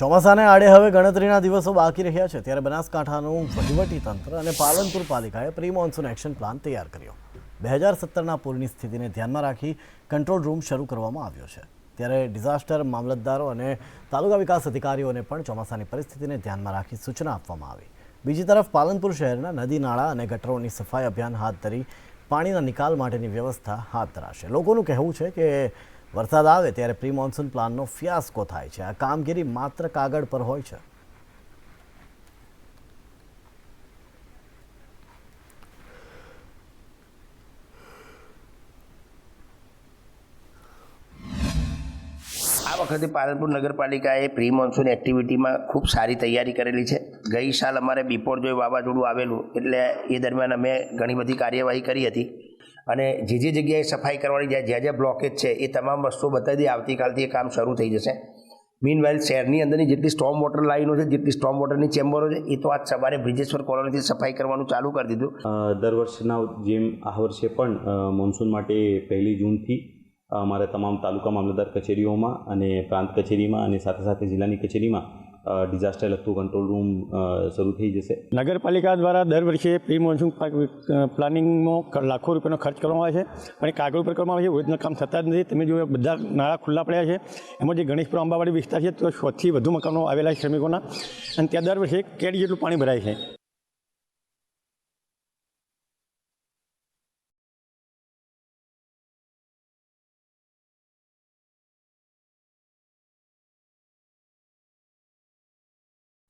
ચોમાસાને આડે હવે ગણતરીના દિવસો બાકી રહ્યા છે. ત્યારે બનાસકાંઠાનું તંત્ર અને પાલનપુર પાલિકાએ પ્રી મોન્સૂન એક્શન પ્લાન તૈયાર કર્યો. બે હજાર સત્તરના પૂરની સ્થિતિને ધ્યાનમાં રાખી કંટ્રોલ રૂમ શરૂ કરવામાં આવ્યો છે. ત્યારે ડિઝાસ્ટર મામલતદારો અને તાલુકા વિકાસ અધિકારીઓને પણ ચોમાસાની પરિસ્થિતિને ધ્યાનમાં રાખી સૂચના આપવામાં આવી. બીજી તરફ પાલનપુર શહેરના નદી, નાળા અને ગટરોની સફાઈ અભિયાન હાથ ધરી પાણીના નિકાલ માટેની વ્યવસ્થા હાથ ધરાશે. લોકોનું કહેવું છે કે વરસાદ આવે ત્યારે પ્રી મોન્સૂન પ્લાનનો ફિયાસ્કો થાય છે. આ કામગીરી માત્ર કાગળ પર હોય છે. વખતે પાલનપુર નગરપાલિકાએ પ્રી મોન્સૂન એક્ટિવિટીમાં ખૂબ સારી તૈયારી કરેલી છે. ગઈ સાલ અમારે બિપોર જોઈ વાવાઝોડું આવેલું, એટલે એ દરમિયાન અમે ઘણી બધી કાર્યવાહી કરી હતી. અને જે જે જગ્યાએ સફાઈ કરવાની જ્યાં જ્યાં જ્યાં બ્લોકેજ છે, એ તમામ વસ્તુઓ બતાવી દઈએ આવતીકાલથી એ કામ શરૂ થઈ જશે. મીન શહેરની અંદરની જેટલી સ્ટોમ વોટર લાઈનો છે, જેટલી સ્ટોમ વોટરની ચેમ્બરો છે, એ તો આજ સવારે બ્રિજેશ્વર કોલોનીથી સફાઈ કરવાનું ચાલુ કરી દીધું. દર વર્ષના જેમ આ વર્ષે પણ મોન્સૂન માટે પહેલી જૂનથી અમારા તમામ તાલુકા મામલતદાર કચેરીઓમાં અને પ્રાંત કચેરીમાં અને સાથે સાથે જિલ્લાની કચેરીમાં ડિઝાસ્ટર લગતું કંટ્રોલ રૂમ શરૂ થઈ જશે. નગરપાલિકા દ્વારા દર વર્ષે પ્રી મોન્સૂન પ્લાનિંગમાં લાખો રૂપિયાનો ખર્ચ કરવામાં આવે છે. પણ એ કાગળ ઉપર કરવામાં આવે છે. રોજના કામ થતા જ નથી. તમે જો બધા નાળા ખુલ્લા પડ્યા છે. એમાં જે ગણેશપુર અંબાવાડી વિસ્તાર છે, તો સોથી વધુ મકાનો આવેલા છે શ્રમિકોના. અને ત્યાં દર વર્ષે કેડ જેટલું પાણી ભરાય છે.